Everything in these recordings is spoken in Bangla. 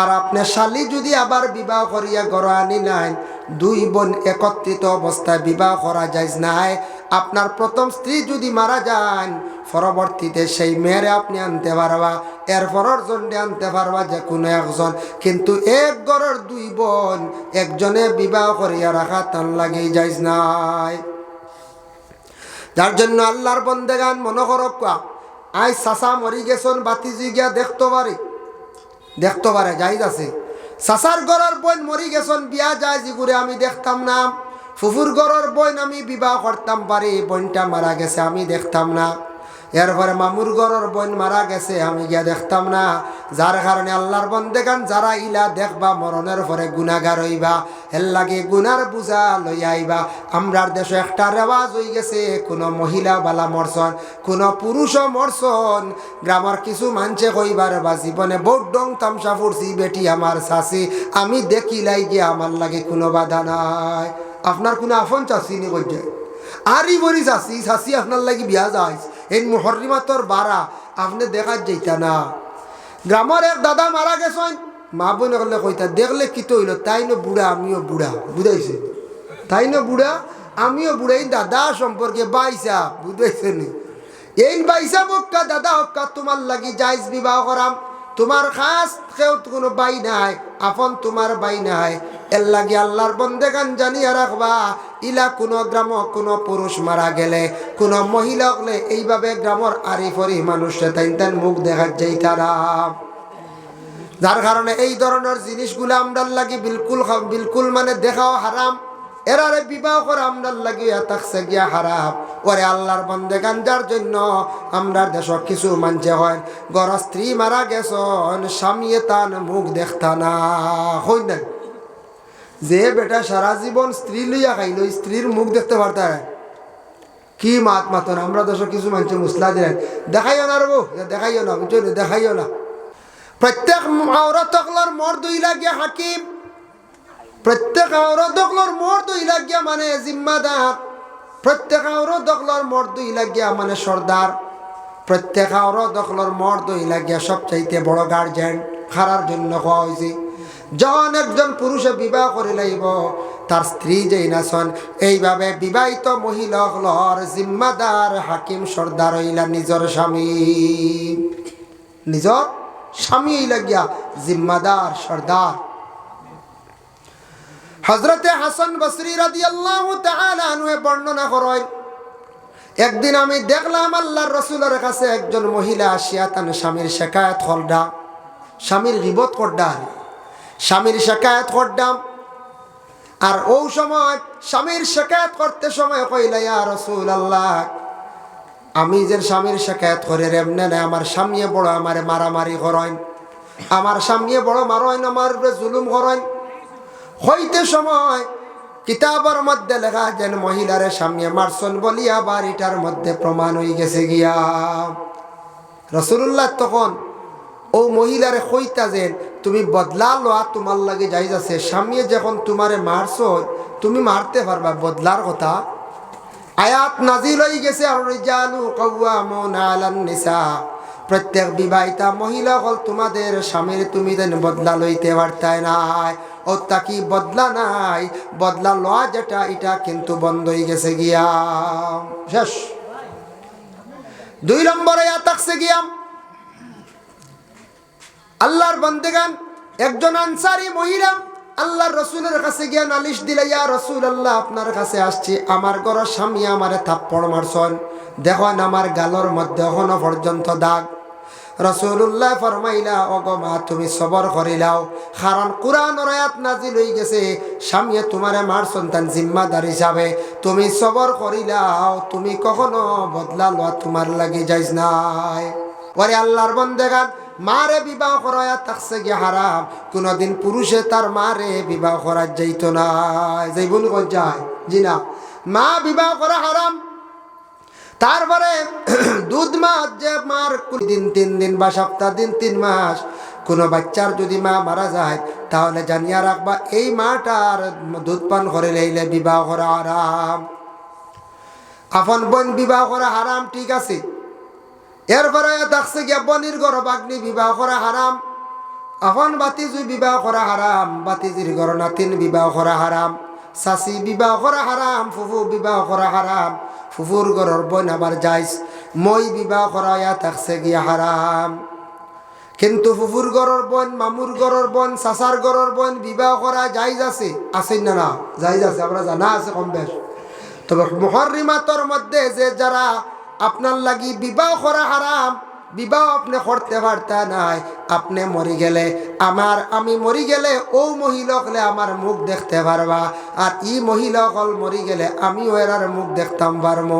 আর আপনি শালি যদি আবার বিবাহ করিয়া গড় আনি নাই, দুই বোন একত্রিত অবস্থায় বিবাহ করা যায় নাই। আপনার প্রথম স্ত্রী যদি মারা যান, পরবর্তীতে সেই মেয়েরে আপনি আনতে পারবা এর পরের জন্যে আনতে পারবা যে কোনো একজন। কিন্তু এক গড়ের দুই বোন একজনে বিবাহ করিয়া রাখা তান লাগেই যাইজ নাই। যার জন্য আল্লাহর বন্দেগান মনে করক আই চাচা মরি গেছন বাতি গিয়া দেখতে পারি। দেখতে পারে যাই আছে। চাচার ঘরের বোন মরি গেছন, বিয়া যায় জিগুরে আমি দেখতাম না। ফুফুর ঘরের বোন আমি বিবাহ করতাম পারি বোনটা মারা গেছে, আমি দেখতাম না। এরপরে মামুর ঘরের বোন মারা গেছে, আমি গিয়া দেখতাম না। যার কারণে আল্লাহর বন্দেগান যারা ইলা দেখবা, মরণের পরে গুণাগার হইবা। এর লাগে গুনার বুঝা লইয়া আইবা। আমরার দেশে একটা রেওয়াজ হয়ে গেছে, কোনো মহিলা বালা মরছন কোনো পুরুষও মরছন গ্রামের কিছু মানছে কইবার বা জীবনে ডং তামসা ফুরছি, বেটি আমার শাসি আমি দেখিলাই গিয়ে আমার লাগে কোনো বাধা নাই। আপনার কোনো আফন চাষি নি কইছে? আরই বলি চাষি চাষি আপনার লাগি বিয়া যায় এই মহরিমাতর বাড়া আপনি দেখার যাইতা না। গ্রামের এক দাদা মারা গেছেন। মা বোন করলে কইতা, দেখলে কি তো হইল? তাই ন বুড়া, আমিও বুড়া। বুঝাইছে। তাই ন বুড়া, আমিও বুড়া। এই দাদা সম্পর্কে বাইসা, বুঝাইছে নি? এই বাইসা বক্কা দাদা হক্কা, তোমার লাগি যাইজ বিবাহ করাম। তোমার খাস কেউ কোনো বাই নাই, আপন তোমার বাই নাই। এর লাগে আল্লাহর বন্দে গান জানিয়া রাখবা, ইলা কোনো গ্রাম কোনো পুরুষ মারা গেলে, কোনো মহিলা হলে এইভাবে গ্রামর আরি ফরি মানুষে তাই মুখ দেখার যাই তারা যার কারণে এই ধরনের জিনিসগুলো আমরার লাগি বিলকুল বিলকুল মানে দেখাও হারাম। এরারে বিবাহ করে আমরার লাগিয়া থাকছে গিয়া হারাম। ওরে আল্লাহর বন্দে গাঞ্জার জন্য আমরার দেশ কিছু মানছে হয়। গর স্ত্রী মারা গেছন স্বামীয়ে তান মুখ দেখতা না হই না যে বেটা সারা জীবন স্ত্রী লইয়া খাইল, স্ত্রীর মুখ দেখতে পারতা কি মাত মাতন আমরা দেশ কিছু মানছে, মুসলা দিলেন দেখাইও না রবো দেখাইও না, বুঝছ দেখাইও না। প্রত্যেক আওরতকলর মর দুই লাগিয়া হাকিম। প্রত্যেক আওরতকলর মর দুই লাগিয়া মানে জিম্মাদার। প্রত্যেক আওরতকলর মর দুই লাগিয়া মানে সর্দার। প্রত্যেক আওরতকলর মর দুই লাগিয়া সবচাইতে বড় গার্জেন খারার জন্য হওয়া হয়েছে যখন একজন পুরুষে বিবাহ করে লাইব, তার স্ত্রী যেই নাচন, এইভাবে বিবাহিত মহিলা হলর জিম্মাদার হাকিম সর্দার হইলা নিজর স্বামী। নিজর স্বামী লাগিয়া জিম্মাদার সর্দার। হজরতে হাসান বসরি রাদি আল্লাহ তাহলে বর্ণনা করেন, একদিন আমি দেখলাম আল্লাহর রসুলের কাছে একজন মহিলা আসিয়া তান স্বামীর শেখায়ত হলডা, স্বামীর রিবত করডার স্বামীর শেখায়ত করডাম আর ও সময় স্বামীর শেখায়ত করতে সময় কইলা, ইয়া রসুল আল্লাহ আমি যে স্বামীর শেখায়ত করে রেমনে না আমার স্বামী বড় আমার মারামারি করেন, আমার স্বামী বড় মারেন, আমার জুলুম করেন। হইতে সময় কিতাবের মধ্যে লেখা যেন মহিলারে স্বামী মারসন বলিয়া বাড়িটার মধ্যে প্রমাণ হয়ে গেছে গিয়া। রসুল্লাহ তখন ও মহিলারে কইতা যেন তুমি বদলা লোয়া তোমার লাগে যাই যাচ্ছে স্বামী যখন তোমারে মারছ, তুমি মারতে পারবা, বদলার কথা। আয়াত নাজিল হয়ে গেছে প্রত্যেক বিবাহিতা মহিলা হল তোমাদের স্বামীর, তুমি দেন বদলা লইতে পারতাই নাই। ও তাকি বদলা নাই? বদলা লওয়া যেটা, এটা কিন্তু বন্ধ হয়ে গেছে গিয়া। শেষ। দুই নম্বরে থাকছে গিয়া আল্লাহর বন্দেগান, একজন আনসারি মহিলা আল্লাহর রসুলের কাছে গিয়া নালিশ দিলে, ইয়া রসুল আল্লাহ আপনার কাছে আসছি। আমার ঘর স্বামী আমারে থাপ্পড় মারছন। দেখুন আমার গালর মধ্যে এখনও পর্যন্ত দাগ। রসুল্লাহ ফরমাইলা অগ মা, তুমি সবর করিলাও কারণ কোরআন রায়াত নাজিল হয়ে গেছে। স্বামীয়ে তোমারে মার সন্তান জিম্মাদার হিসাবে। তুমি সবর করিলাও তুমি কখনো বদলা লওয়া তোমার লাগি যাইস নাই। ওরে আল্লাহর বন্দেগান মারে বিবাহ করায়া থাকছে গিয়ে হারাম। কোনোদিন পুরুষে তার মারে বিবাহ করার যাইত না। যাই বলু যায় জি না। মা বিবাহ করা হারাম। তারপরে দুধ মাস যে মার দিন তিন দিন বা সপ্তাহ দিন তিন মাস, কোনো বাচ্চার যদি মা মারা যায়, তাহলে জানিয়া রাখবা, এই মাটার দুধ পান করে লইলে বিবাহ করা হারাম। আপন বোন বিবাহ করা হারাম, ঠিক আছে। এরপরে দেখছে গিয়া বনির গর্ভাগ্নি বিবাহ করা হারাম। এখন বাতিজুই বিবাহ করা হারাম, বাতিজির ঘর নাতিন বিবাহ করা হারাম। চাচি বিবাহ করা হারাম, ফুফু বিবাহ করা হারাম। ফুফুর ঘরের বোন আবার যাইস, মই বিবাহ করা ইয়া থাকছে গিয়া হারাম। কিন্তু ফুফুর গরর বোন মামুর গরর বোন চাচার গরর বোন বিবাহ করা যাইজ আছে আছে না না? যাইজ আছে, আমরা জানা আছে কম বেশ। তবে মহরিমাতর মধ্যে যে যারা আপনার লাগি বিবাহ করা হারাম, বিবাহ আপনি করতে পারতা নাই, আপনি মরি গেলে, আমার, আমি মরি গেলে ও মহিলকলে আমার মুখ দেখতে পারবা, আর ই মহিলকল মরি গেলে আমি ওরার মুখ দেখতাম পারম।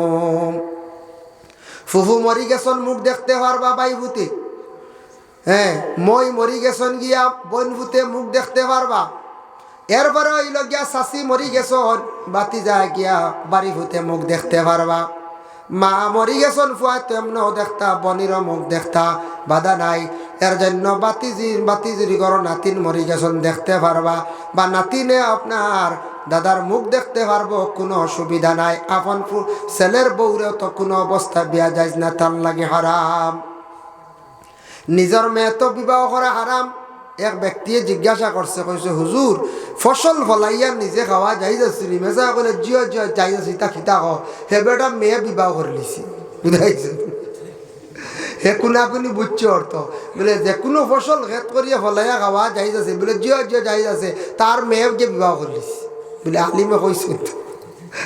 ফুফু মরি গেছন মুখ দেখতে পারবা বাইভূতি হ্যাঁ মই মরি গেছন গিয়া বন ভূতে মুখ দেখতে পারবা। এরপরে হইল গিয়া শাশি মরি গেছন, বাতি যায় গিয়া বাড়ি ভূতে মুখ দেখতে পারবা। মা মরি গেছন ফুয়া তেমনও দেখতা, বনির মুখ দেখতা, বাধা নাই। এর জন্য বাতিজির বাতিজির ঘর নাতিন মরি গেছন দেখতে পারবা। বা নাতিনে আপনার দাদার মুখ দেখতে পারব, কোনো অসুবিধা নাই। আপন ছেলের বউরেও তো কোনো অবস্থা বিয়া যায় না, তার লাগে হারাম। নিজের মেয়ে তো বিবাহ করা হারাম। এক ব্যক্তিয়ে জিজ্ঞাসা করছে, কইছে, হুজুর, ফসল ফলাইয়া নিজে খাওয়া যাই যাচ্ছি মেসা করে জিও জিও যাই যাচ্ছি তা খিতা হ হে বেটা, মেয়ে বিবাহ করে লিছি। বুঝাইছে হে কোনা কোনি বুঝছে অর্থ। বলে, যে কোনো ফসল খেত করিয়া ফলাইয়া খাওয়া যাই যাচ্ছে বলে জিও জিও যাই যাচ্ছে তার মেয়ে যে বিবাহ করে লিছি? বলে, আলিমে কইছে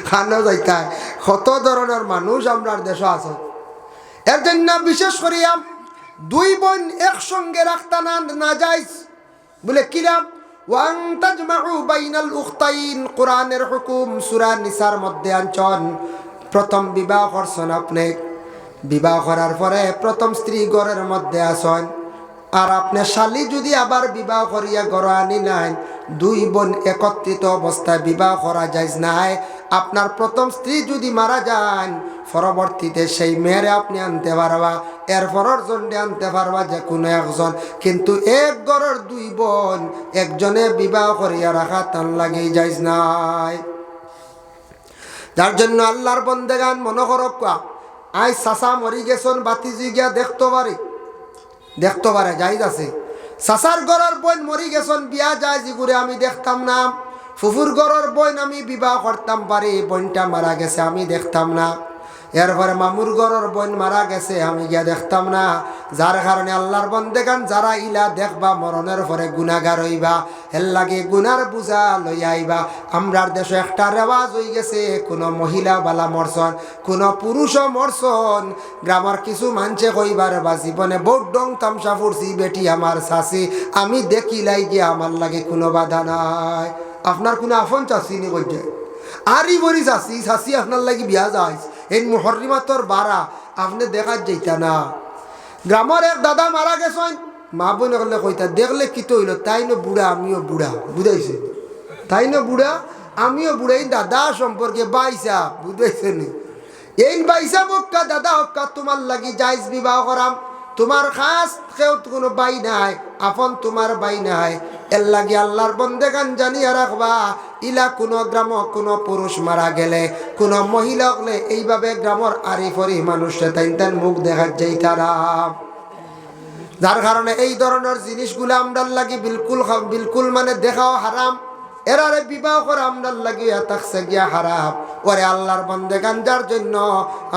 খানো যাইতায় কত ধরনের মানুষ আমরা দেশ আছে? এর জন্য বিশেষ করিয়া দুই বোন একসঙ্গে রাখতা না না যাইস। বলে কিরাম ওয়াং তাজমাউ বাইনাল উখতাইন, কোরআনের হুকুম সূরা নিসার মধ্যে আনছন। প্রথম বিবাহ করছেন আপনি। বিবাহ করার পরে প্রথম স্ত্রী ঘরের মধ্যে আসন আর আপনি শালি যদি আবার বিবাহ করিয়া ঘর আনি নাই, দুই বোন একত্রিত অবস্থায় বিবাহ করা যায় নাই। আপনার প্রথম স্ত্রী যদি মারা যান, পরবর্তীতে সেই মেয়েরে আপনি আনতে পারবা এর পরের জন্যে আনতে পারবা যে কোনো একজন। কিন্তু এক ঘরের দুই বোন একজনে বিবাহ করিয়া রাখা তান লাগেই যাইজ নাই। যার জন্য আল্লাহর বন্দেগান মনে করক আই চাচা মরি গেছন বাতি গিয়া দেখতে পারে দেখতে পারে, যাইজ আছে। চাচার গড়ের বোন মরি গেছন, বিয়া যায় জিগুরে আমি দেখতাম না। ফুফুর গড়ের বোন আমি বিবাহ করতাম পারি বোনটা মারা গেছে, আমি দেখতাম না। এরপরে মামুর গড়ের বোন মারা গেছে, আমি গিয়া দেখতাম না। যার কারণে আল্লাহর বন্দেগান, যারা ইলা দেখবা, মরণের পরে গুণাগার হইবা, এর লাগে গুনার বুঝা লইয়া আইবা। আমরার দেশে একটা রেওয়াজ হয়ে গেছে, কোনো মহিলা বালা মরছন কোনো পুরুষও মরছন গ্রামের কিছু মানছে কইবার বা জীবনে বহুত তামসা ফুরছি, বেটি আমার শাসি আমি দেখিলাই গিয়া আমার লাগে কোনো বাধা নাই। আপনার কোনো আফন চাষি নি বলছে আরই বরি চাষি চাষি আপনার লাগি বিয়া যায় এই মহরিমাতর বাড়া আপনি দেখা যাইতা না। গ্রামের এক দাদা মারা গেছেন। মা বোন করলে কইতা, দেখলে কি তো হইল তাই ন বুড়া, আমিও বুড়া। বুঝাইছে। তাই ন বুড়া, আমিও বুড়া। এই দাদা সম্পর্কে বাইসা, বুঝাইছে এই বাইসা বক্কা, দাদা হক্কা তোমার লাগি যাইজ বিবাহ করাম। তোমার খাস কেউ কোনো বাই নাই, আপন তোমার বাই নাই। এর লাগি আল্লাহর বন্দে গান জানিয়া রাখবা, ইলা কোনো গ্রাম কোনো পুরুষ মারা গেলে, কোনো মহিলা হলে এইভাবে গ্রামর আরি ফরি মানুষে তাই তার মুখ দেখা যাই তারা। যার কারণে এই ধরনের জিনিসগুলো আমরার লাগি বিলকুল বিলকুল মানে দেখাও হারাম। এরারে বিবাহ করে আমরার লাগি থাকছে গিয়া হারাম। ওরে আল্লাহর বন্দে গাঞ্জার জন্য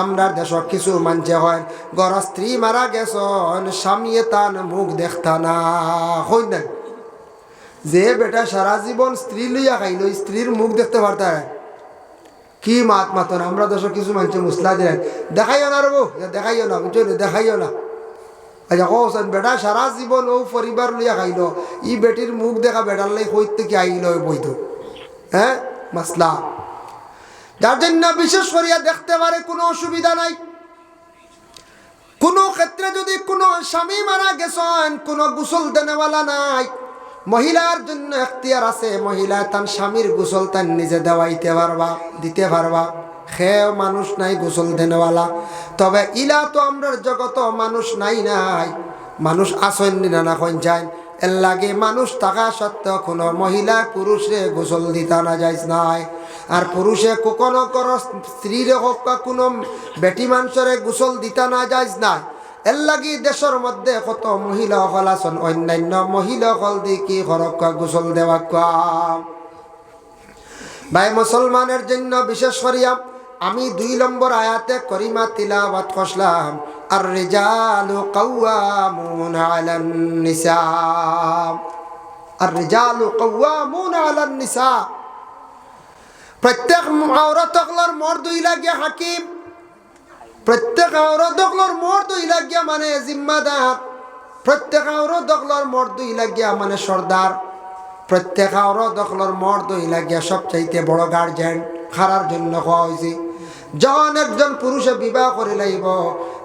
আমরার দেশ কিছু মানছে হয়। গর স্ত্রী মারা গেছন স্বামীয়ে তান মুখ দেখতা না হই না যে বেটা সারা জীবন স্ত্রী লইয়া খাইল স্ত্রীর মুখ দেখতে পারতা কি মাত মাতন, আমরা দেশ কিছু মানছে মুসলা দিলেন দেখাইও না রবো দেখাইও না দেখাইও না। আচ্ছা বেটা, সারা জীবন ও পরিবার লইয়া খাইল ই বেটির মুখ দেখা বেটার লাই কই থেকে আইল বইত হ্যাঁ মাসলা যার জন্য বিশেষ করিয়া দেখতে পারে কোনো অসুবিধা নাই। কোনো ক্ষেত্রে যদি কোনো স্বামী মারা গেছেন, কোনো গোসল দেনেওয়ালা নাই। মহিলার জন্য এখতিয়ার আছে মহিলা তার স্বামীর গোসল তার নিজে দেওয়াইতে পারবা দিতে পারবা খেয়ে মানুষ নাই, গোসল দেনেওয়ালা। তবে ইলা তো আমরার জগত মানুষ নাই নাই। মানুষ আসেন না না কন যায় এর লাগে মানুষ থাকা সত্ত্বেও কোনো মহিলা পুরুষে গোসল দিতা না যাইস নাই। আর পুরুষে কোনো কোনো স্ত্রীরে হোক কোনো বেটি মানুষের গোসল দিতা না যাইস নাই। এর লাগি দেশের মধ্যে কত মহিলা হল আছেন, অন্যান্য মহিলা হল দি কি হরক্কা গোসল দেওয়া কাম। ভাই, মুসলমানের জন্য বিশেষ করিয়া আমি দুই নম্বর আয়াতে করিমা তিলাওয়াত করলাম আর রিজালু কাওয়ামুন আলান নিসা। আর রিজালু কাওয়ামুন আলান নিসা। প্রত্যেক আওরত হকলর মর্দ ইলাগিয়া হাকিম। প্রত্যেক আওরত হকলর মর্দ ইলাগিয়া মানে জিম্মাদার। প্রত্যেক আওরত হকলর মর্দ ইলাগিয়া মানে সর্দার। প্রত্যেক আওরত হকলর মর্দ ইলাগিয়া সবচাইতে বড় গার্জেন খারার জন্য হওয়া হয়েছে যখন একজন পুরুষে বিবাহ করে লাইব,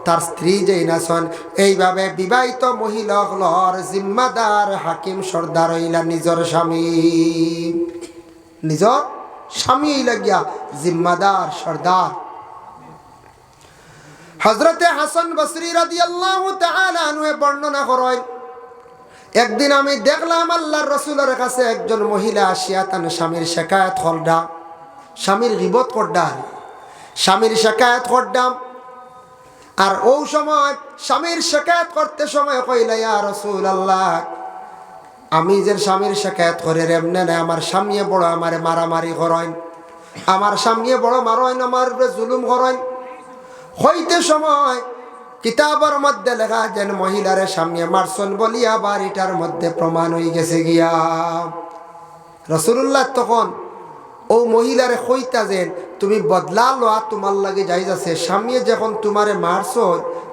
তার স্ত্রী যেই নাচন, এইভাবে বিবাহিত মহিলা হলর জিম্মাদার হাকিম সর্দার হইলা নিজর স্বামী। নিজর স্বামী লাগিয়া জিম্মাদার সর্দার। হজরতে হাসান বসরি রাদি আল্লাহ বর্ণনা করেন, একদিন আমি দেখলাম আল্লাহর রসুলের কাছে একজন মহিলা আসিয়া তার স্বামীর শেখায়ত হলডা, স্বামীর রিবত করডার স্বামীর শেখায়ত করডাম আর ও সময় স্বামীর শেখায়ত করতে সময় কইলা রসুল আল্লাহ আমি যে স্বামীর শেখায়ত করে এমনে না, আমার স্বামীয়ে বড় আমার মারামারি করেন, আমার স্বামীয়ে বড় মারেন আমার জুলুম করেন। হইতে সময় কিতাবের মধ্যে লেখা যেন মহিলারে স্বামী মারসন বলিয়া বাড়িটার মধ্যে প্রমাণ হয়ে গেছে গিয়া। রসুল্লাহ তখন ও মহিলারে কইতা যেন তুমি বদলা লোয়া তোমার লাগে যাই যাচ্ছে স্বামী যখন তোমারে মারছ,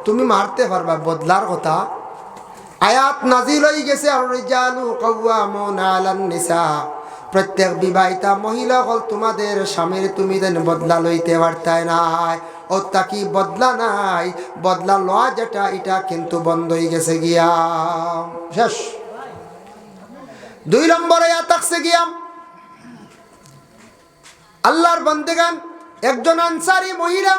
তুমি মারতে পারবা, বদলার কথা। আয়াত নাজিল হয়ে গেছে আর রিজালু কাওয়ামুন আলান নিসা। প্রত্যেক বিবাহিতা মহিলা হল তোমাদের স্বামীর, তুমি যেন বদলা লইতে পারতাই নাই। ও তাকি বদলা নাই? বদলা লওয়া যেটা, এটা কিন্তু বন্ধ হয়ে গেছে গিয়া। শেষ। দুই নম্বরে থাকছে গিয়া। আল্লাহর বন্দেগান, একজন আনসারি মহিলা,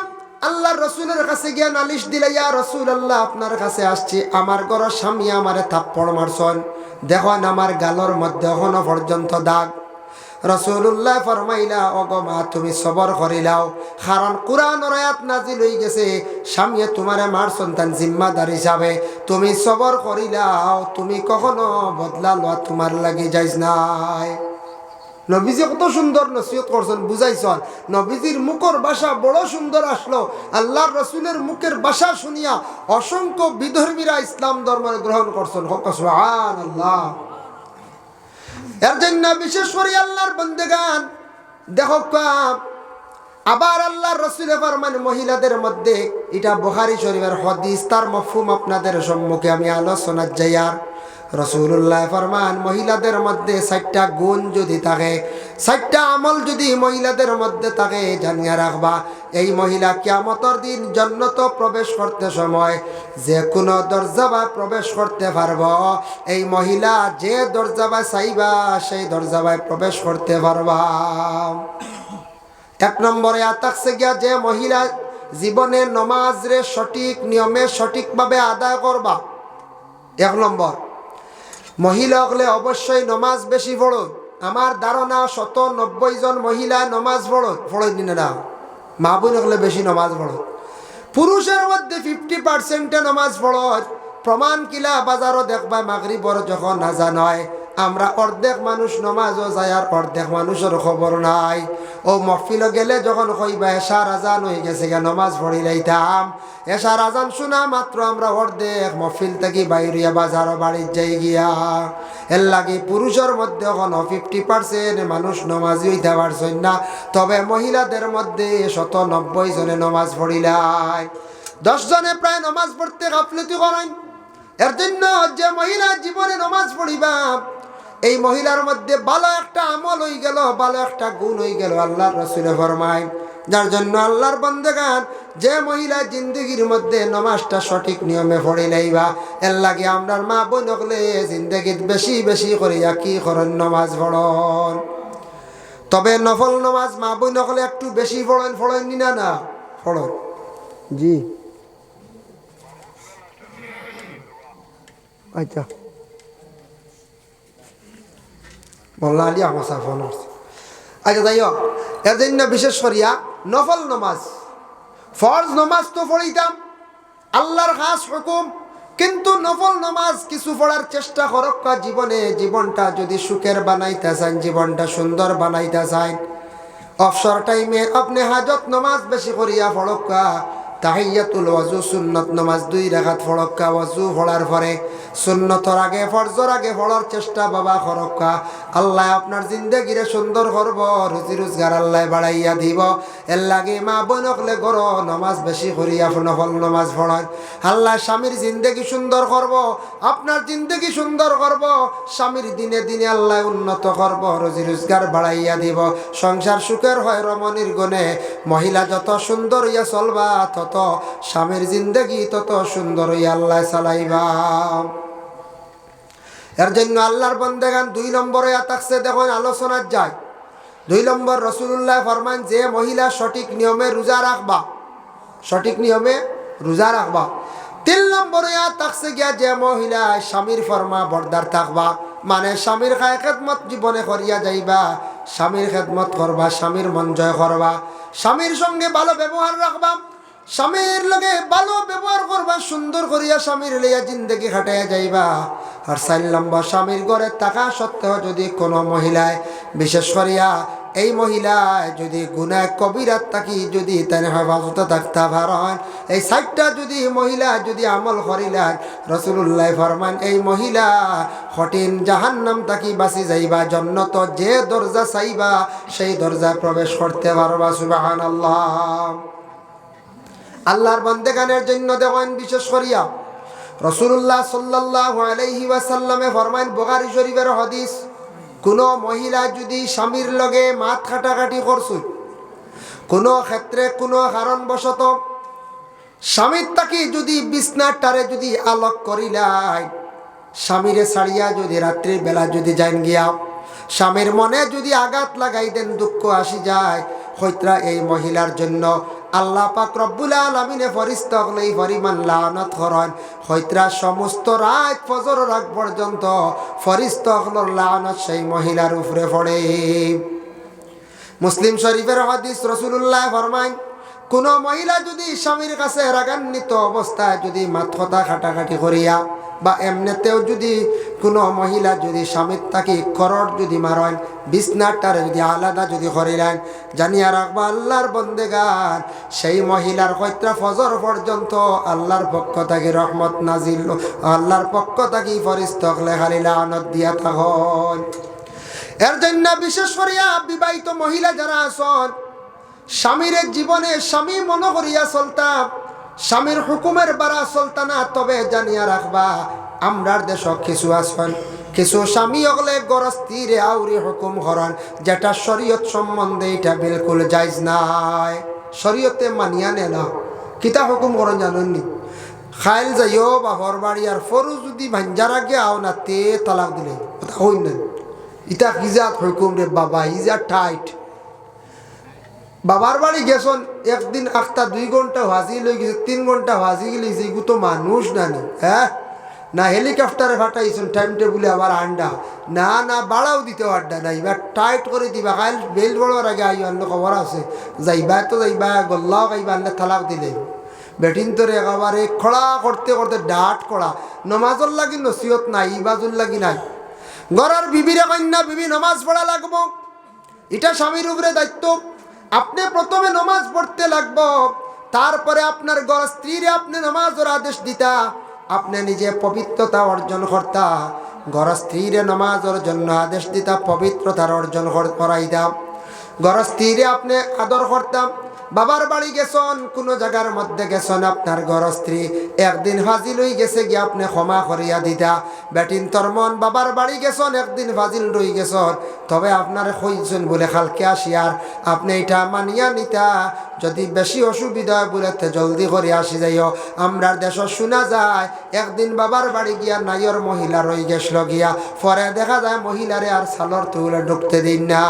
আল্লাহর রসুলের কাছে গিয়া নালিশ দিলে, ইয়া রসুল আল্লাহ আপনার কাছে আসছি। আমার ঘরের স্বামী আমারে থাপ্পড় মারছন। দেখুন, আমার গালর মধ্যে এখনও পর্যন্ত দাগ। রসুল্লাহ ফরমাইলা অগমা তুমি সবর করিলাও। কারণ কোরআন রায়াত নাজিল হয়ে গেছে স্বামীয়ে তোমারে মার সন্তান জিম্মাদার হিসাবে। তুমি সবর করিলাও, তুমি কখনো বদলা লওয়া তোমার লাগে যাইস নাই। নবীজি কত সুন্দর নসিহত করছেন, বুঝাইছেন। নবীজির মুখর ভাষা বড় সুন্দর আসলো। আল্লাহর রসুলের মুখের ভাষা শুনিয়া অসংখ্য বিধর্মীরা ইসলাম ধর্ম গ্রহণ করছেন। হক আল্লাহ এর জন্য বিশেষ করে আল্লাহর বন্দেগান। দেখো আবার আল্লাহর রসুলে ফরমান মহিলাদের মধ্যে, এটা বুখারি শরীফের হদিস, তার মফহুম আপনাদের সম্মুখে আমি আলোচনা যাইয়ার। রসুল্লাহ ফরমান, মহিলাদের মধ্যে চারটা গুণ যদি থাকে চারটা আমল যদি মহিলাদের মধ্যে থাকে, জানিয়া রাখবা, এই মহিলা কিয়ামতর দিন জন্নত প্রবেশ করতে সময় যে কোনো দরজাবায় প্রবেশ করতে পারব। এই মহিলা যে দরজাবায় চাইবা, সেই দরজাবায় প্রবেশ করতে পারবা। এক নম্বরে আতাকছে গিয়া যে মহিলা জীবনে নমাজ রে সঠিক নিয়মে সঠিকভাবে আদায় করবা, এক নম্বর। মহিলা হলে অবশ্যই নমাজ বেশি পড়ো। আমার ধারণা শত নব্বই জন মহিলা নমাজ পড়ো। পড়ো দিনে না। মা বোন হলে বেশি নমাজ পড়ো। পুরুষের মধ্যে ফিফটি পার্সেন্টে নমাজ পড়ো। প্রমাণ কিলা বাজারও দেখবা মাগরিবর যখন নাজান হয়। আমরা অর্ধেক মানুষ নমাজও যায় আর অর্ধেক মানুষের খবর নাই। ও মফিল গেলে যখন কইবা এশার আজান হয়ে গেছে গা নমাজ পড়ি লাইতাম। এশার আজান শোনা মাত্র আমরা অর্ধেক মফিল থেকে বাইরিয়া বাজারও বাড়ির যাই গিয়া। এর লাগে পুরুষের মধ্যে এখন ফিফটি পার্সেন্ট মানুষ নমাজি হইতে পারছেন না। তবে মহিলাদের মধ্যে শত নব্বই জনে নমাজ পড়িলাই দশ জনে প্রায় নমাজ পড়তে গাফলতি করেন। এর জন্য যে মহিলা জীবনে নমাজ পড়িবা এই মহিলার মধ্যে ভালো একটা আমল হয়ে গেল, ভালো একটা গুণ হয়ে গেল, আল্লাহর রসুলে ফরমায়। যার জন্য আল্লাহর বন্দেগান, যে মহিলা জিন্দগির মধ্যে নমাজটা সঠিক নিয়মে পড়ে লাইবা এর লাগে আপনার মা বোন হলে জিন্দগিত বেশি বেশি করিয়া কি করেন নমাজ পড়ন। তবে নফল নমাজ মা বোন হলে একটু বেশি পড়েন পড়েন না না? পড়ন। জি। আচ্ছা। মোল্লা আলী আমার আচ্ছা যাই হোক এর বিশেষ করিয়া নফল নমাজ, ফরজ নমাজ তো পড়িতাম, আল্লাহর খাস হুকুম, কিন্তু নফল নমাজ কিছু পড়ার চেষ্টা করক্কা জীবনে, জীবনটা যদি সুখের বানাইতে চান জীবনটা সুন্দর বানাইতে চান অবসর টাইমে আপনি হাজত নমাজ বেশি করিয়া পড়ক্কা, তাহিয়াতুল ওয়াজু, সুন্নত নমাজ দুই রাখাত ফড়ক্কা ওয়াজু ফড়ার পরে সুন্নতর আগে, ফরজর আগে ফড়ার চেষ্টা বাবা করক্কা আল্লাহ আপনার জিন্দগিরে সুন্দর করব, রুজি রোজগার আল্লাহ বাড়াইয়া দিব। এর লাগে মা বনকলে গর নমাজ বেশি করিয়া নফল নমাজ পড়ান আল্লাহ স্বামীর জিন্দগি সুন্দর করব, আপনার জিন্দগি সুন্দর করব, স্বামীর দিনে দিনে আল্লাহ উন্নত করব, রুজি রোজগার বাড়াইয়া দিব। সংসার সুখের হয় রমণীর গুণে, মহিলা যত সুন্দর হইয়া চলবা, তত স্বামীর জিন্দগি তত সুন্দর হইয়া আল্লাহ চালাইবা। এর জন্য আল্লাহর বন্দেগান দুই নম্বরে থাকছে দেখুন আলোচনার যায়। দুই নম্বর রসুল্লাহ ফরমান যে মহিলা সঠিক নিয়মে রোজা রাখবা, সঠিক নিয়মে রোজা রাখবা। তিন নম্বরে থাকছে গিয়া যে মহিলা স্বামীর ফরমা বর্দার থাকবা মানে স্বামীর খায় খেদমত জীবনে করিয়া যাইবা, স্বামীর খেদমত করবা, স্বামীর মন জয় করবা, স্বামীর সঙ্গে ভালো ব্যবহার রাখবা স্বামীর লগে ভালো ব্যবহার করবা, সুন্দর করিয়া স্বামীর লইয়া জিন্দগি খাটাইয়া যাইবা। আর চার নম্বর, স্বামীর ঘরে থাকা সত্ত্বেও যদি কোনো মহিলায়, বিশেষ করিয়া এই মহিলায় যদি গুনায় কবিরাত থাকি, যদি তার হেফাজতে থাকতে পারেন এই সাইটটা যদি মহিলা যদি আমল করিলেন রসুল্লাহ ফরমান, এই মহিলা কঠিন জাহান্নাম থাকি বাঁচি যাইবা, জন্নত যে দরজা চাইবা, সেই দরজায় প্রবেশ করতে পারবা সুবাহান আল্লাহ আল্লাহর বন্দেগানের জন্য দেখেন বিশেষ করিয়া। রসুল্লাহ সাল্লাহ আলাইহি ওয়াসাল্লামে ফরমাইন বোগারি শরীফের হদিস, কোনো মহিলা যদি স্বামীর লগে মাত কাটাকাটি করছুন কোনো ক্ষেত্রে কোনো কারণবশত স্বামীর তাকে যদি বিছনার টারে যদি আলোক করিলাই, স্বামীরে ছাড়িয়া যদি রাত্রির বেলা যদি যাইন গিয়া, স্বামীর মনে যদি আঘাত লাগাই দেন দুঃখ আসি যায় হইত্রা এই মহিলার জন্য আল্লাহ পাক রব্বুল আলমিনে ফরিস্তক নেই ফরিমান লানত করেন। হইত্রা সমস্ত রাত ফজর রাগ পর্যন্ত ফরিস্তক হলর লানত সেই মহিলার উপরে পড়ে। মুসলিম শরীফের হাদিস রসুল্লাহ ফরমাইন কোন মহিলা যদি স্বামীর কাছে রাগান্বিত অবস্থায় যদি মাথা খাটাখাটি করিয়া, বা এমনিতেও যদি কোনো মহিলা যদি স্বামীর তাকে করট যদি মারেন, বিছনাটারে যদি আলাদা যদি করিলেন, জানিয়া রাখবা আল্লাহর বন্দেগান সেই মহিলার কৈত্রা ফজর পর্যন্ত আল্লাহর পক্ষ থাকি রহমত নাজিল, আল্লাহর পক্ষ থাকি ফরিস্তক লেখালিলা আনত দিয়া থাকন। এর জন্য বিশেষ করিয়া বিবাহিত মহিলা যারা আসন স্বামীর জীবনে স্বামী মনে করিয়া চলতাম স্বামীর হুকুমের বাড়া চলতানা তবে জানিয়া রাখবা, আমরার দেশ কিছু আসন কিছু স্বামী হলে গরস্তিরে আউরি হুকুম হরণ যেটা শরীয়ত সম্বন্ধে এটা বিলকুল যাইজ নাই। শরীয়তে মানিয়া নে না কিতা হুকুম করন জানেননি খাইল যাইও বাহর বাড়ি আর ফরু যদি ভাঞ্জার আগে আও না তে তালাক দিলে, কথা হইন না ইটা কিজাত হুকুম রে বাবা ইজা টাইট। বাবার বাড়ি গেছন, একদিন আখটা দুই ঘণ্টা ভাজি লই গেছে, তিন ঘণ্টা ভাজি গেলিছে এগু তো মানুষ নানি হ্যাঁ? না হেলিকপ্টারে ফাটাইছেন টাইম টেবুলে আবার আন্ডা, না না, বাড়াও দিতে আড্ডা না এবার টাইট করে দিবা, কাল বেল বড়ার আগে আই অন্য খবর আছে, যাইবা তো যাইবা, গল্লাও খাইবা আনলে তালাক দিলে। বেটিন তোরে একেবারে খড়া করতে করতে ডাট করা নমাজর লাগি নসিহত নাই ইবাজুর লাগি নাই। ঘরের বিবিরে কন্যা বিবি, নমাজ পড়া লাগবো। এটা স্বামীর উপরে দায়িত্ব। আপনি প্রথমে নমাজ পড়তে লাগবো, তারপরে আপনার গড় স্ত্রীরে আপনি নমাজের আদেশ দিতা, আপনি নিজে পবিত্রতা অর্জন করতা গড় স্ত্রীরে নমাজের জন্য আদেশ দিতা, পবিত্রতার অর্জন করাইতাম গড় স্ত্রীর আপনি আদর করতাম বাবার বাড়ি গেছন, কোনো জায়গার মধ্যে গেছন আপনার ঘর স্ত্রী। একদিন ফাজিল হয়ে গেছে গিয়ে আপনি ক্ষমা করিয়া দিতা। বেটিন তোর মন, বাবার বাড়ি গেছন, একদিন ফাজিল রই গেছন। তবে আপনার কইছেন বলে খালকে আসিয়ার আপনি এটা মানিয়া নিতা। যদি বেশি অসুবিধা বলে জলদি করে আসি যাইও। আমরার দেশ শোনা যায়, একদিন বাবার বাড়ি গিয়া নাইয়ের মহিলা রই গেছিল গিয়া। পরে দেখা যায় মহিলারে আর সালর তুলে ঢুকতে দিন না।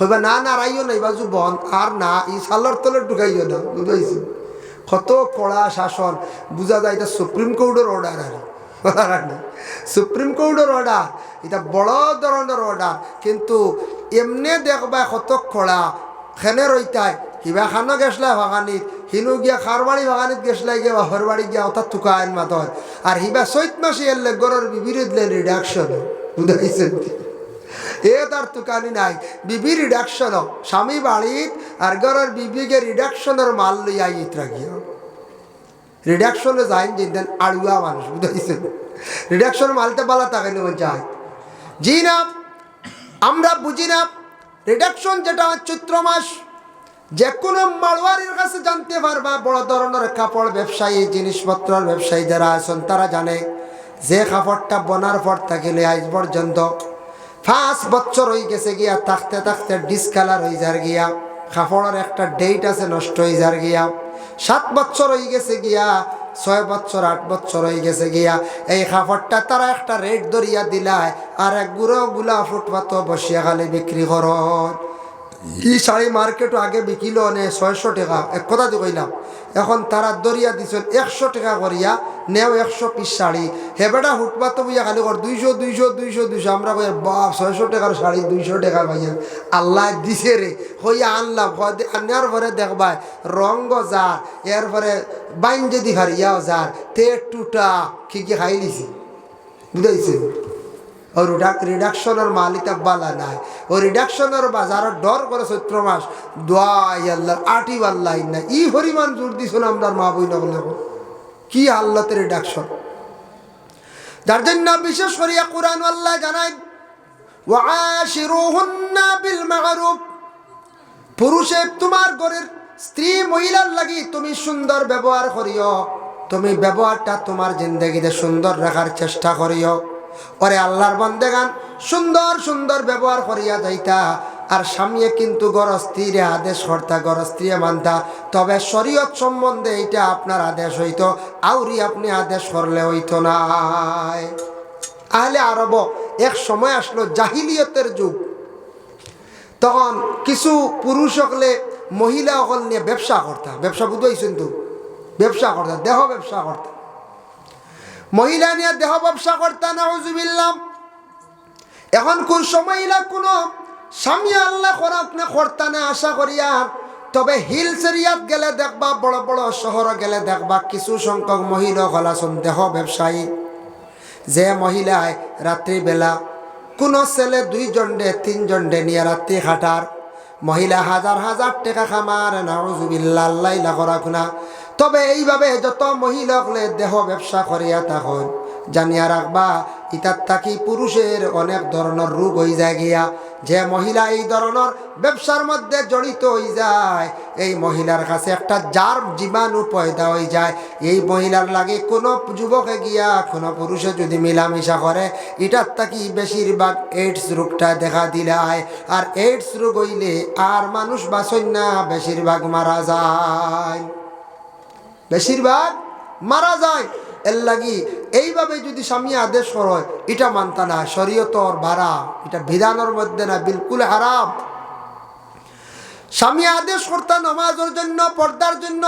কইবা না না রাইও না বাজু বন আর না, ই সালর তলে ঢুকাইও না, বুঝাইছি? কত কড়া শাসন, বুঝা যায় এটা সুপ্রিম কোর্টের অর্ডার আর। সুপ্রিম কোর্টের অর্ডার এটা বড় ধরনের অর্ডার কিন্তু এমনি দেখবা কত কড়া, খেনে রইতায় হিবা খানো গেছলাই ভাগানিত, হিনু গিয়া খারবাড়ি ভাগানিত গেছলাই গিয়া বাহর গিয়া অর্থাৎ তুকা আইন মাতর আর হিবা চৈত মাসে এলে গরর বিবিরিদলে রিডাকশন বুঝাইছেন এ তার তুকানি নাই। বিবি রিডাকশন স্বামী বাড়িত আর গরর বিবিকে রিডাকশনের মাল লইয়া ইতরা গিয়া রিডাকশনে যাইন যেতেন আড়ুয়া মানুষ বুঝাইছেন রিডাকশন মালতে পালা তাকে নেবেন যায়। জি না আমরা বুঝি না। রিডাকশন যেটা চৈত্র মাস যে কোনো মাড়োয়ারির কাছে জানতে পারবা, বড় ধরনের কাপড় ব্যবসায়ী, জিনিসপত্রের ব্যবসায়ী যারা আছেন, তারা জানে যে কাপড়টা বনার পর থাকিলে আজ পর্যন্ত পাঁচ বছর হয়ে গেছে গিয়া, থাকতে থাকতে ডিসকালার হয়ে যার গিয়া কাপড়ের একটা ডেট আছে নষ্ট হয়ে যার গিয়া। সাত বছর হয়ে গেছে গিয়া, ছয় বছর, আট বছর হয়ে গেছে গিয়া, এই কাপড়টা তারা একটা রেট ধরিয়া দিলায়, আর এক গুঁড়ো গুলা ফুটপাত বসিয়া খালি বিক্রি করত ই শাড়ি মার্কেটও আগে বিকিল নে ছয়শো টাকা, এক কথা দি কইলাম। এখন তারা দরিয়া দিছেন একশো টাকা করিয়া নেও একশো পিস শাড়ি। হেবেটা হুটপাত বুঝিয়া খালি কর। দুইশো দুইশো দুইশো দুইশো। আমরা কই বাপ, ছয়শো টাকার শাড়ি, দুইশো টাকা পাইয়া আল্লাহ দিছে রে। হইয়া আনলাম। আনার পরে দেখবাই রঙ্গ যার এরপরে বাইন যদি হারিয়াও যার, তে টুটা। কি কি খাই লিছি বুঝাইছে? ও রিডাকশনের মালিতা বালা নাই। ও রিডাকশনের বাজারের ডর করে চৈত্র মাস। দোয়াই আল্লাহ, আটি আল্লাহ না ই হরিমান জোর দিছিল আমরা মা বই না বলে। কি আল্লাহতে রিডাকশন যার জন্য বিশেষ করিয়া কোরআন আল্লাহ মা'রুফ। পুরুষে তোমার ঘরের, স্ত্রী মহিলার লাগি তুমি সুন্দর ব্যবহার করিও। তুমি ব্যবহারটা তোমার জিন্দগিতে সুন্দর রাখার চেষ্টা করিও। ওরে আল্লাহর বন্দেগান সুন্দর সুন্দর ব্যবহার করিয়া যাইতা। আর স্বামীয়ে কিন্তু গর স্ত্রীরে আদেশ কর্তা গর স্ত্রী মানতা। তবে শরীয়ত সম্বন্ধে এটা আপনার আদেশ হইতো, আউরি আপনি আদেশ করলে হইতো নাই। আহলে আরব এক সময় আসলো জাহিলিয়তের যুগ। তখন কিছু পুরুষ সকলে মহিলা সকল নিয়ে ব্যবসা করতা। ব্যবসা বুঝাইছেন তো? ব্যবসা করতা, দেহ ব্যবসা করতা। মহিলা নিয়ে দেহ ব্যবসা করতা না হুজুবিল্লাম এখন কোন সময়লা কোনো স্বামী আল্লাহ করাক না করতা না আশা করিয়া তবে হিলস এরিয়াত গেলে দেখবা, বড় বড় শহর গেলে দেখবা, কিছু সংখ্যক মহিলা হলাসন দেহ ব্যবসায়ী। যে মহিলায় রাত্রিবেলা কোনো ছেলে দুইজন ডে, তিনজন ডে নিয়ে রাত্রি খাটার, মহিলা হাজার হাজার টাকা খামার নাউজুবিল্লা আল্লাহ লাখরাক না তবে এইভাবে যত মহিলা হলে দেহ ব্যবসা করিয়া তখন জানিয়া রাখবা, ইতার থাকি পুরুষের অনেক ধরনের রোগ হয়ে যায় গিয়া। যে মহিলা এই ধরনের ব্যবসার মধ্যে জড়িত হয়ে যায়, এই মহিলার কাছে একটা জার জীবাণু পয়দা হয়ে যায়। এই মহিলার লাগে কোনো যুবকে গিয়া, কোনো পুরুষে যদি মিলামিশা করে এটার থাকি বেশিরভাগ এইডস রোগটা দেখা দিলায় আর এইডস রোগ হইলে আর মানুষ বাসন না, বেশিরভাগ মারা যায়। বেশিরভাগ মারা যায়। এর লাগি এইভাবে যদি স্বামী আদেশ করে এটা মানতা না শরীয়তর ভাড়া এটা বিধানের মধ্যে না, বিলকুল হারাম। স্বামী আদেশ করতা নমাজের জন্য, পর্দার জন্য,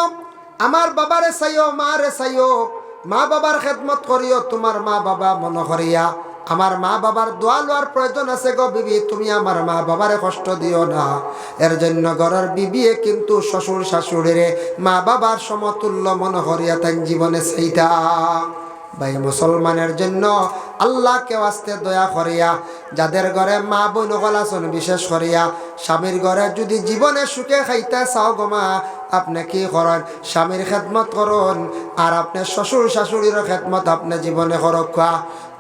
আমার বাবারে চাইও মা রে চাইও, মা বাবার খেদমত করিও, তোমার মা বাবা মনে করিয়া আমার মা বাবার দোয়া লোয়ার প্রয়োজন আছে গো বিবি, তুমি আমার মা বাবারে কষ্ট দিও না। এর জন্য ঘরের বিবিয়ে কিন্তু শ্বশুর শাশুড়িরে মা বাবার সমতুল্য মনে করিয়া তাই জীবনে সেইটা ভাই, মুসলমানের জন্য আল্লাহকে আসতে দয়া করিয়া, যাদের ঘরে মা বোন গলাচন বিশেষ করিয়া, স্বামীর ঘরে যদি জীবনে সুখে খাইতে চাও গো মা আপনি কি করেন, স্বামীর খেদমত করুন, আর আপনি শ্বশুর শাশুড়ির খেদমত আপনি জীবনে করক্ষা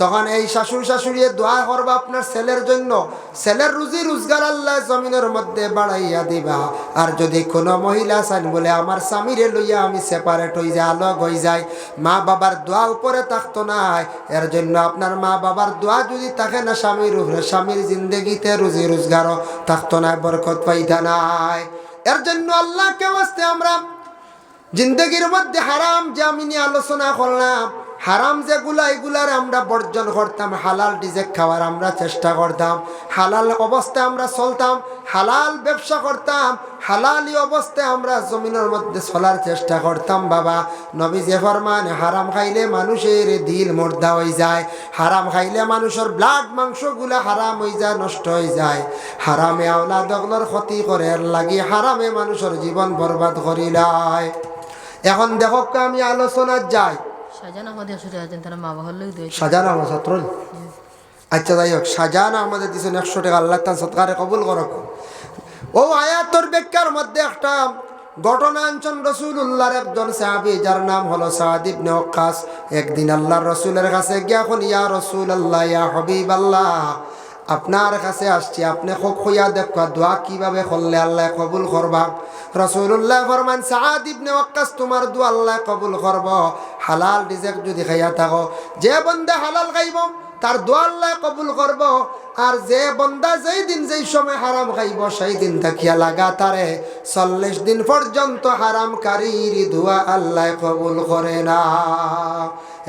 তখন এই শাশুড় শাশুড়িয়ে দোয়া করবা আপনার ছেলের জন্য। ছেলের রুজি রোজগার আল্লাহ জমিনের মধ্যে বাড়াইয়া দিবা। আর যদি কোনো মহিলা চান বলে, আমার স্বামীরে লইয়া আমি সেপারেট হয়ে যায় আলোক হয়ে যায় মা বাবার দোয়া উপরে থাকতো নাই। এর জন্য আপনার মা বাবার দোয়া যদি থাকে না, স্বামীর স্বামীর জিন্দগিতে রুজি রোজগারও থাকতো না বরকত পাইতা নাই। এর জন্য আল্লাহকে বাঁচতে আমরা জিন্দগির মধ্যে হারাম যে আমি নিয়ে আলোচনা করলাম। হারাম যেগুলা, এগুলার আমরা বর্জন করতাম। হালাল ডিজেক খাওয়ার আমরা চেষ্টা করতাম। হালাল অবস্থায় আমরা চলতাম, হালাল ব্যবসা করতাম, হালালি অবস্থায় আমরা জমিনের মধ্যে চলার চেষ্টা করতাম, বাবা। নবী ফরমান, হারাম খাইলে মানুষের দিল মোর্দা হয়ে যায়। হারাম খাইলে মানুষের ব্লাড মাংসগুলা হারাম হয়ে যায়, নষ্ট হয়ে যায়। হারামে আওলা দগলর ক্ষতি করে লাগি হারামে মানুষের জীবন বরবাদ করিলায়। এখন দেখো, আমি আলোচনার যাই। সাজান আমাদের আসলে আমার ছাত্র আচ্ছা যাই হোক, সাজান আমাদের দিচ্ছেন একশো টাকা, আল্লাহ তার সৎকারে কবুল করক। ও আয়াতর ব্যাখ্যার মধ্যে একটা ঘটনাঞ্চন রসুল্লাহর একজন সাহাবি, যার নাম হলো সাহাদিব নেওয়াস একদিন আল্লাহর রসুলের কাছে গিয়া এখন, ইয়া রসুল আল্লাহ ইয়া হবিব আল্লাহ আপনার কাছে আসছি, আপনি খুব খুইয়া দেখা দোয়া কীভাবে করলে আল্লাহ কবুল করবা? রসুল্লাহ ফরমান সাহাদ ইবনে ওয়াক্কাস, তোমার দোয়া আল্লাহ কবুল করব। হালাল রিজেক যদি খাইয়া থাকো, যে বন্দে হালাল খাইব, তার দোয়া আল্লাহ কবুল করব। আর যে বন্দা যেই দিন যেই সময় হারাম খাইব, সেই দিন দেখিয়া লাগা তারে চল্লিশ দিন পর্যন্ত হারাম কারির দোয়া আল্লাহ কবুল করে না।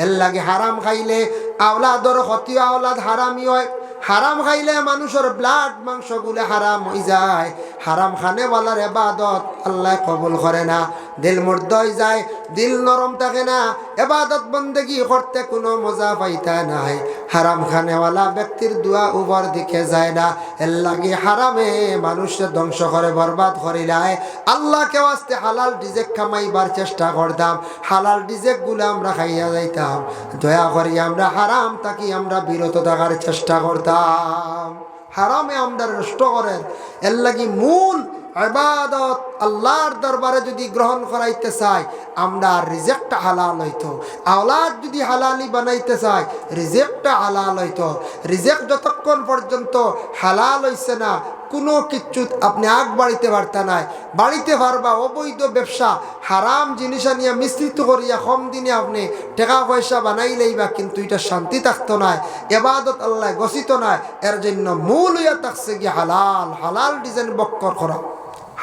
এর লাগে হারাম খাইলে আওলাদর ক্ষতি, আওলাদ হারামি হয়। হারাম খাইলে মানুষের ব্লাড মাংস গুলে হারাম হয়ে যায়। হারাম খানে বলার এবাদত আল্লাহ কবুল করে না। দিল মুর্দ হয়ে যায়, দিল নরম থাকে না। এবাদত বন্দেগি করতে কোনো মজা পাইতা নাই। হারাম খানেওয়ালা ব্যক্তির দোয়া উপর দিকে যায় না। এর লাগে হারামে মানুষের ধ্বংস করে, বরবাদ করিলায় আল্লাহকে আসতে হালাল ডিজেক কামাইবার চেষ্টা করতাম। হালাল ডিজেকগুলো আমরা খাইয়া যাইতাম। দয়া করি আমরা হারাম তাকি আমরা বিরত থাকার চেষ্টা করতাম। হারামে আমরা নষ্ট করেন। এর লাগি মূল আবাদত আল্লাহর দরবারে যদি গ্রহণ করাইতে চাই, আমরা রিজেক্টটা হালাল হইতো। আওলাদ যদি হালালি বানাইতে চাই, রিজেক্টটা হালাল হইতো। রিজেক্ট যতক্ষণ পর্যন্ত হালাল হইছে না, কোনো কিচ্ছুত আপনি আগ বাড়িতে পারতা নাই। বাড়িতে পারবা অবৈধ ব্যবসা, হারাম জিনিস নিয়ে মিশ্রিত করিয়া কম দিনে আপনি টাকা পয়সা বানাইলেই বা কিন্তু এটা শান্তি থাকতো নাই এবাদত আল্লাহ গছিত নাই। এর জন্য মূল হইয়া থাকছে কি হালাল হালাল ডিজাইন বক্কর করা।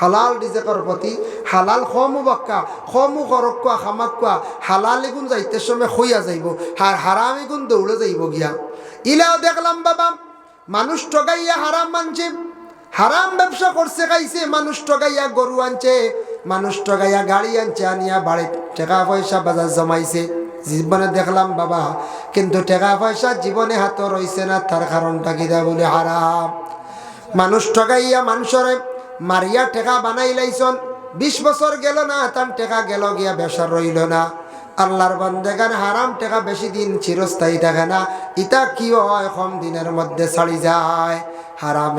হালাল ডিজেকর প্রতি হালাল খমু বাক্কা খমু করকুয়া খামাকুয়া হালাল এগুন যাইতে সময় হইয়া যাইব আর হারাম এগুন দৌড়ে যাইব গিয়া। ইলাও দেখলাম বাবা মানুষ ঠগাইয়া হারাম মানছে হারাম ব্যবসা করছে খাইছে মানুষ ঠগাইয়া গরু আনছে মানুষ ঠগাইয়া গাড়ি আনছে, আনিয়া বাড়ি টাকা পয়সা বাজার জমাইছে। জীবনে দেখলাম বাবা, কিন্তু টাকা পয়সা জীবনে হাত রইছে না তার কারণটা কিনা বলে হারাম মানুষ ঠগাইয়া মানুষরে মারিয়া টেকা বানাই লাইছন। বিশ বছর গেল না তান টেকা গেল গিয়া বেসার রইল না। আল্লাহর বন্দেগান হারাম টেকা বেশি দিন চিরস্থায়ী থাকে না। ইতা কি হয়, কম দিনের মধ্যে ছাড়ি যায়। হারাম